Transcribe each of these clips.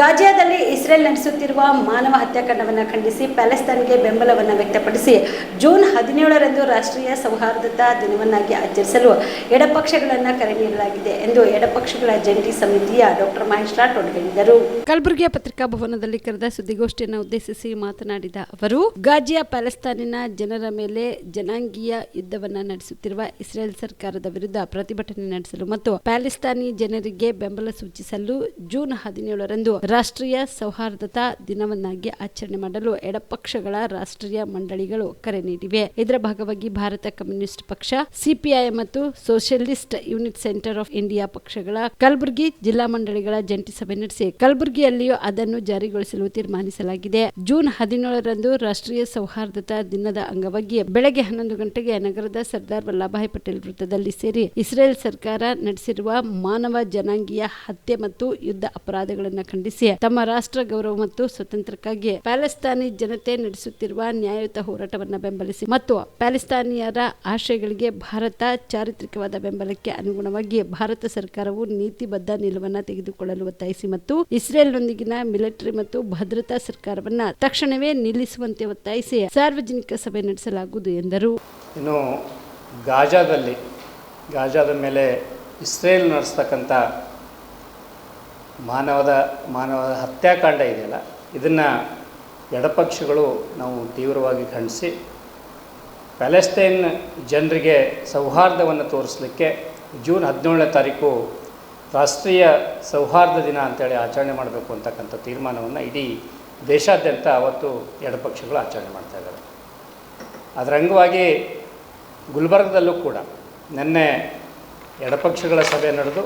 ಗಾಜಿಯಾದಲ್ಲಿ Israel ನಡೆಸುತ್ತಿರುವ ಮಾನವ ಹತ್ಯಾಕಾಂಡವನ್ನು ಖಂಡಿಸಿ ಪ್ಯಾಲೆಸ್ತೈನ್ಗೆ ಬೆಂಬಲವನ್ನು ವ್ಯಕ್ತಪಡಿಸಿ ಜೂನ್ ಹದಿನೇಳರಂದು ರಾಷ್ಟ್ರೀಯ ಸೌಹಾರ್ದತಾ ದಿನವನ್ನಾಗಿ ಆಚರಿಸಲು ಎಡಪಕ್ಷಗಳನ್ನು ಕರೆ ನೀಡಲಾಗಿದೆ ಎಂದು ಎಡಪಕ್ಷಗಳ ಜಂಟಿ ಸಮಿತಿಯ ಡಾಕ್ಟರ್ ಮಹೇಶ್ ರಾಠೋಡ್ ಹೇಳಿದರು. ಕಲಬುರಗಿಯ ಪತ್ರಿಕಾ ಭವನದಲ್ಲಿ ಕರೆದ ಸುದ್ದಿಗೋಷ್ಠಿಯನ್ನು ಉದ್ದೇಶಿಸಿ ಮಾತನಾಡಿದ ಅವರು, ಗಾಜಿಯಾ ಪ್ಯಾಲೆಸ್ತೈನಿನ ಜನರ ಮೇಲೆ ಜನಾಂಗೀಯ ಯುದ್ಧವನ್ನು ನಡೆಸುತ್ತಿರುವ ಇಸ್ರೇಲ್ ಸರ್ಕಾರದ ವಿರುದ್ಧ ಪ್ರತಿಭಟನೆ ನಡೆಸಲು ಮತ್ತು ಪ್ಯಾಲೆಸ್ತಾನಿ ಜನರಿಗೆ ಬೆಂಬಲ ಸೂಚಿಸಲು ಜೂನ್ ಹದಿನೇಳರಂದು ರಾಷ್ಟ್ರೀಯ ಸೌಹಾರ್ದತಾ ದಿನವನ್ನಾಗಿ ಆಚರಣೆ ಮಾಡಲು ಎಡಪಕ್ಷಗಳ ರಾಷ್ಟ್ರೀಯ ಮಂಡಳಿಗಳು ಕರೆ ನೀಡಿವೆ. ಇದರ ಭಾಗವಾಗಿ ಭಾರತ ಕಮ್ಯುನಿಸ್ಟ್ ಪಕ್ಷ, ಸಿಪಿಐ ಮತ್ತು socialist unit centre of India ಪಕ್ಷಗಳ ಕಲಬುರಗಿ ಜಿಲ್ಲಾ ಮಂಡಳಿಗಳ ಜಂಟಿ ಸಭೆ ನಡೆಸಿ ಕಲಬುರಗಿಯಲ್ಲಿಯೂ ಅದನ್ನು ಜಾರಿಗೊಳಿಸಲು ತೀರ್ಮಾನಿಸಲಾಗಿದೆ. ಜೂನ್ ಹದಿನೇಳರಂದು ರಾಷ್ಟ್ರೀಯ ಸೌಹಾರ್ದತಾ ದಿನದ ಅಂಗವಾಗಿ ಬೆಳಗ್ಗೆ ಹನ್ನೊಂದು ಗಂಟೆಗೆ ನಗರದ ಸರ್ದಾರ್ ವಲ್ಲಭಾಯ್ ಪಟೇಲ್ ವೃತ್ತದಲ್ಲಿ ಸೇರಿ ಇಸ್ರೇಲ್ ಸರ್ಕಾರ ನಡೆಸಿರುವ ಮಾನವ ಜನಾಂಗೀಯ ಹತ್ಯೆ ಮತ್ತು ಯುದ್ಧ ಅಪರಾಧಗಳನ್ನು ಖಂಡಿಸಿ ತಮ್ಮ ರಾಷ್ಟ್ರ ಗೌರವ ಮತ್ತು ಸ್ವತಂತ್ರಕ್ಕಾಗಿ ಪ್ಯಾಲೆಸ್ತಾನಿ ಜನತೆ ನಡೆಸುತ್ತಿರುವ ನ್ಯಾಯಯುತ ಹೋರಾಟವನ್ನು ಬೆಂಬಲಿಸಿ ಮತ್ತು ಪ್ಯಾಲೆಸ್ತಾನಿಯರ ಆಶಯಗಳಿಗೆ ಭಾರತ ಚಾರಿತ್ರಿಕವಾದ ಬೆಂಬಲಕ್ಕೆ ಅನುಗುಣವಾಗಿ ಭಾರತ ಸರ್ಕಾರವು ನೀತಿಬದ್ಧ ನಿಲುವನ್ನು ತೆಗೆದುಕೊಳ್ಳಲು ಒತ್ತಾಯಿಸಿ ಮತ್ತು ಇಸ್ರೇಲ್ನೊಂದಿಗಿನ ಮಿಲಿಟರಿ ಮತ್ತು ಭದ್ರತಾ ಸರ್ಕಾರವನ್ನು ತಕ್ಷಣವೇ ನಿಲ್ಲಿಸುವಂತೆ ಒತ್ತಾಯಿಸಿ ಸಾರ್ವಜನಿಕ ಸಭೆ ನಡೆಸಲಾಗುವುದು ಎಂದರು. ಇನ್ನು ಗಾಜಾದಲ್ಲಿ, ಗಾಜಾದ ಮೇಲೆ ಇಸ್ರೇಲ್ ನಡೆಸ್ತಕ್ಕಂಥ ಮಾನವದ ಮಾನವದ ಹತ್ಯಾಕಾಂಡ ಇದೆಯಲ್ಲ, ಇದನ್ನು ಎಡಪಕ್ಷಗಳು ನಾವು ತೀವ್ರವಾಗಿ ಖಂಡಿಸಿ ಪ್ಯಾಲೆಸ್ತೈನ್ ಜನರಿಗೆ ಸೌಹಾರ್ದವನ್ನು ತೋರಿಸಲಿಕ್ಕೆ ಜೂನ್ ಹದಿನೇಳನೇ ತಾರೀಕು ರಾಷ್ಟ್ರೀಯ ಸೌಹಾರ್ದ ದಿನ ಅಂತೇಳಿ ಆಚರಣೆ ಮಾಡಬೇಕು ಅಂತಕ್ಕಂಥ ತೀರ್ಮಾನವನ್ನು ಇಡೀ ದೇಶಾದ್ಯಂತ ಅವತ್ತು ಎಡಪಕ್ಷಗಳು ಆಚರಣೆ ಮಾಡ್ತಾ ಇದ್ದಾರೆ. ಅದರ ಅಂಗವಾಗಿ ಗುಲ್ಬರ್ಗದಲ್ಲೂ ಕೂಡ ನಿನ್ನೆ ಎಡಪಕ್ಷಗಳ ಸಭೆ ನಡೆದು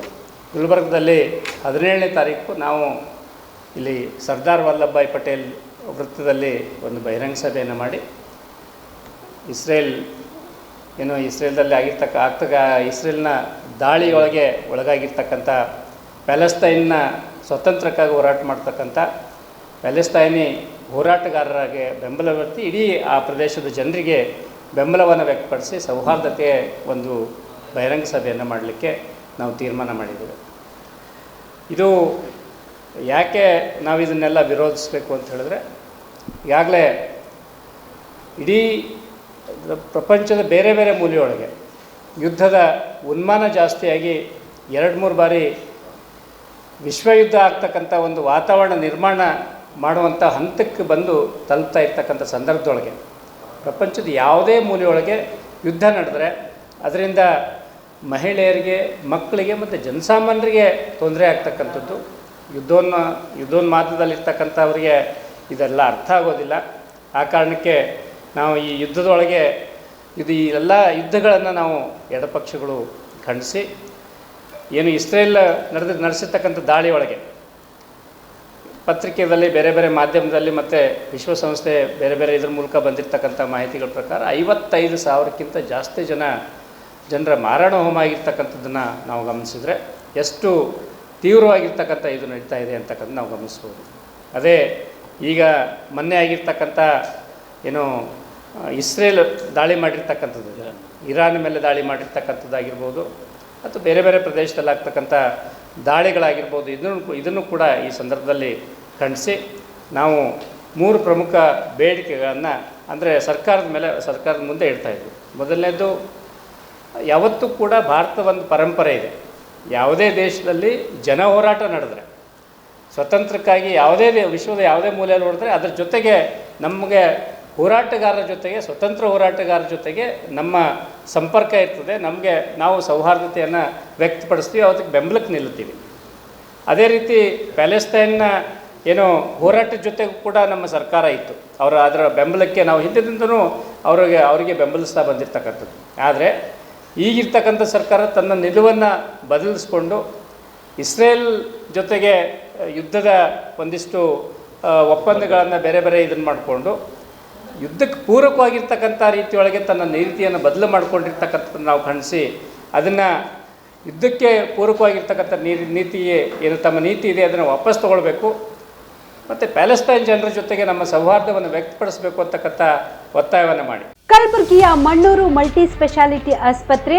ಗುಲ್ಬರ್ಗದಲ್ಲಿ ಹದಿನೇಳನೇ ತಾರೀಕು ನಾವು ಇಲ್ಲಿ ಸರ್ದಾರ್ ವಲ್ಲಭಭಾಯ್ ಪಟೇಲ್ ವೃತ್ತದಲ್ಲಿ ಒಂದು ಬಹಿರಂಗ ಸಭೆಯನ್ನು ಮಾಡಿ ಇಸ್ರೇಲ್, ಏನು ಇಸ್ರೇಲ್ದಲ್ಲಿ ಆಗಿರ್ತಕ್ಕ ಆಗ್ತಕ್ಕ ಇಸ್ರೇಲ್ನ ದಾಳಿಯೊಳಗೆ ಒಳಗಾಗಿರ್ತಕ್ಕಂಥ ಪ್ಯಾಲೆಸ್ತೈನ್ನ ಸ್ವತಂತ್ರಕ್ಕಾಗಿ ಹೋರಾಟ ಮಾಡ್ತಕ್ಕಂಥ ಪ್ಯಾಲೆಸ್ತೈನಿ ಹೋರಾಟಗಾರರಿಗೆ ಬೆಂಬಲ ವ್ಯಕ್ತಿ, ಇಡೀ ಆ ಪ್ರದೇಶದ ಜನರಿಗೆ ಬೆಂಬಲವನ್ನು ವ್ಯಕ್ತಪಡಿಸಿ ಸೌಹಾರ್ದತೆ ಒಂದು ಬಹಿರಂಗ ಸಭೆಯನ್ನು ಮಾಡಲಿಕ್ಕೆ ನಾವು ತೀರ್ಮಾನ ಮಾಡಿದ್ದೇವೆ. ಇದು ಯಾಕೆ ನಾವು ಇದನ್ನೆಲ್ಲ ವಿರೋಧಿಸಬೇಕು ಅಂತ ಹೇಳಿದ್ರೆ, ಈಗಾಗಲೇ ಇಡೀ ಪ್ರಪಂಚದ ಬೇರೆ ಬೇರೆ ಮೂಲೆಯೊಳಗೆ ಯುದ್ಧದ ಉನ್ಮಾನ ಜಾಸ್ತಿಯಾಗಿ ಎರಡು ಮೂರು ಬಾರಿ ವಿಶ್ವಯುದ್ಧ ಆಗ್ತಕ್ಕಂಥ ಒಂದು ವಾತಾವರಣ ನಿರ್ಮಾಣ ಮಾಡುವಂಥ ಹಂತಕ್ಕೆ ಬಂದು ತಲುಪ್ತಾ ಇರ್ತಕ್ಕಂಥ ಸಂದರ್ಭದೊಳಗೆ ಪ್ರಪಂಚದ ಯಾವುದೇ ಮೂಲೆಯೊಳಗೆ ಯುದ್ಧ ನಡೆದ್ರೆ, ಅದರಿಂದ ಮಹಿಳೆಯರಿಗೆ, ಮಕ್ಕಳಿಗೆ ಮತ್ತು ಜನಸಾಮಾನ್ಯರಿಗೆ ತೊಂದರೆ ಆಗ್ತಕ್ಕಂಥದ್ದು. ಯುದ್ಧೋನ್ನ ಯುದ್ಧೋನ್ಮಾದದಲ್ಲಿರ್ತಕ್ಕಂಥವ್ರಿಗೆ ಇದೆಲ್ಲ ಅರ್ಥ ಆಗೋದಿಲ್ಲ. ಆ ಕಾರಣಕ್ಕೆ ನಾವು ಈ ಯುದ್ಧದೊಳಗೆ ಇದು ಈ ಎಲ್ಲ ಯುದ್ಧಗಳನ್ನು ನಾವು ಎಡಪಕ್ಷಗಳು ಖಂಡಿಸಿ, ಏನು ಇಸ್ರೇಲ್ ನಡೆದ, ನಡೆಸಿರ್ತಕ್ಕಂಥ ದಾಳಿಯೊಳಗೆ ಪತ್ರಿಕೆಯಲ್ಲಿ ಬೇರೆ ಬೇರೆ ಮಾಧ್ಯಮದಲ್ಲಿ ಮತ್ತು ವಿಶ್ವಸಂಸ್ಥೆ ಬೇರೆ ಬೇರೆ ಇದ್ರ ಮೂಲಕ ಬಂದಿರತಕ್ಕಂಥ ಮಾಹಿತಿಗಳ ಪ್ರಕಾರ ಐವತ್ತೈದು ಸಾವಿರಕ್ಕಿಂತ ಜಾಸ್ತಿ ಜನ ಜನರ ಮಾರಣ ಹೋಮ ಆಗಿರ್ತಕ್ಕಂಥದ್ದನ್ನು ನಾವು ಗಮನಿಸಿದರೆ ಎಷ್ಟು ತೀವ್ರವಾಗಿರ್ತಕ್ಕಂಥ ಇದು ನಡೀತಾ ಇದೆ ಅಂತಕ್ಕಂಥ ನಾವು ಗಮನಿಸ್ಬೋದು. ಅದೇ ಈಗ ಮೊನ್ನೆ ಆಗಿರ್ತಕ್ಕಂಥ ಏನು ಇಸ್ರೇಲ್ ದಾಳಿ ಮಾಡಿರ್ತಕ್ಕಂಥದ್ದು, ಇರಾನ್ ಮೇಲೆ ದಾಳಿ ಮಾಡಿರ್ತಕ್ಕಂಥದ್ದಾಗಿರ್ಬೋದು, ಅಥವಾ ಬೇರೆ ಬೇರೆ ಪ್ರದೇಶದಲ್ಲಿ ಆಗ್ತಕ್ಕಂಥ ದಾಳಿಗಳಾಗಿರ್ಬೋದು, ಇದನ್ನು ಇದನ್ನು ಕೂಡ ಈ ಸಂದರ್ಭದಲ್ಲಿ ಖಂಡಿಸಿ ನಾವು ಮೂರು ಪ್ರಮುಖ ಬೇಡಿಕೆಗಳನ್ನು ಅಂದರೆ ಸರ್ಕಾರದ ಮೇಲೆ, ಸರ್ಕಾರದ ಮುಂದೆ ಇಡ್ತಾಯಿದ್ವಿ ಮೊದಲನೇದು ಯಾವತ್ತೂ ಕೂಡ ಭಾರತ ಒಂದು ಪರಂಪರೆ ಇದೆ. ಯಾವುದೇ ದೇಶದಲ್ಲಿ ಜನ ಹೋರಾಟ ನಡೆದ್ರೆ, ಸ್ವತಂತ್ರಕ್ಕಾಗಿ ಯಾವುದೇ ವಿಶ್ವದ ಯಾವುದೇ ಮೂಲೆಯಲ್ಲಿ ನೋಡಿದ್ರೆ ಅದರ ಜೊತೆಗೆ ನಮಗೆ ಹೋರಾಟಗಾರರ ಜೊತೆಗೆ, ಸ್ವತಂತ್ರ ಹೋರಾಟಗಾರರ ಜೊತೆಗೆ ನಮ್ಮ ಸಂಪರ್ಕ ಇರ್ತದೆ. ನಮಗೆ ನಾವು ಸೌಹಾರ್ದತೆಯನ್ನು ವ್ಯಕ್ತಪಡಿಸ್ತೀವಿ ಅದಕ್ಕೆ ಬೆಂಬಲಕ್ಕೆ ನಿಲ್ಲುತ್ತೀವಿ. ಅದೇ ರೀತಿ ಪ್ಯಾಲೆಸ್ತೈನ್ನ ಏನು ಹೋರಾಟದ ಜೊತೆಗೂ ಕೂಡ ನಮ್ಮ ಸರ್ಕಾರ ಇತ್ತು. ಅವರ ಅದರ ಬೆಂಬಲಕ್ಕೆ ನಾವು ಹಿಂದಿನಿಂದನೂ ಅವರಿಗೆ ಅವರಿಗೆ ಬೆಂಬಲಿಸ್ತಾ ಬಂದಿರ್ತಕ್ಕಂಥದ್ದು. ಆದರೆ ಈಗಿರ್ತಕ್ಕಂಥ ಸರ್ಕಾರ ತನ್ನ ನಿಲುವನ್ನು ಬದಲಿಸ್ಕೊಂಡು ಇಸ್ರೇಲ್ ಜೊತೆಗೆ ಯುದ್ಧದ ಒಂದಿಷ್ಟು ಒಪ್ಪಂದಗಳನ್ನು ಬೇರೆ ಬೇರೆ ಇದನ್ನು ಮಾಡಿಕೊಂಡು ಯುದ್ಧಕ್ಕೆ ಪೂರಕವಾಗಿರ್ತಕ್ಕಂಥ ರೀತಿಯೊಳಗೆ ತನ್ನ ನೀತಿಯನ್ನು ಬದಲು ಮಾಡ್ಕೊಂಡಿರ್ತಕ್ಕಂಥದ್ದನ್ನು ನಾವು ಕಾಣಿಸಿ ಅದನ್ನು ಯುದ್ಧಕ್ಕೆ ಪೂರಕವಾಗಿರ್ತಕ್ಕಂಥ ನೀತಿಯೇ ನೀತಿ ಏನು ತಮ್ಮ ನೀತಿ ಇದೆ ಅದನ್ನು ವಾಪಸ್ ತಗೊಳ್ಬೇಕು. ಮತ್ತು ಪ್ಯಾಲೆಸ್ಟೈನ್ ಜನರ ಜೊತೆಗೆ ನಮ್ಮ ಸೌಹಾರ್ದವನ್ನು ವ್ಯಕ್ತಪಡಿಸಬೇಕು ಅಂತಕ್ಕಂಥ ಒತ್ತಾಯವನ್ನು ಮಾಡಿ. ಕಲಬುರಗಿಯ ಮಣ್ಣೂರು ಮಲ್ಟಿ ಸ್ಪೆಷಾಲಿಟಿ ಆಸ್ಪತ್ರೆ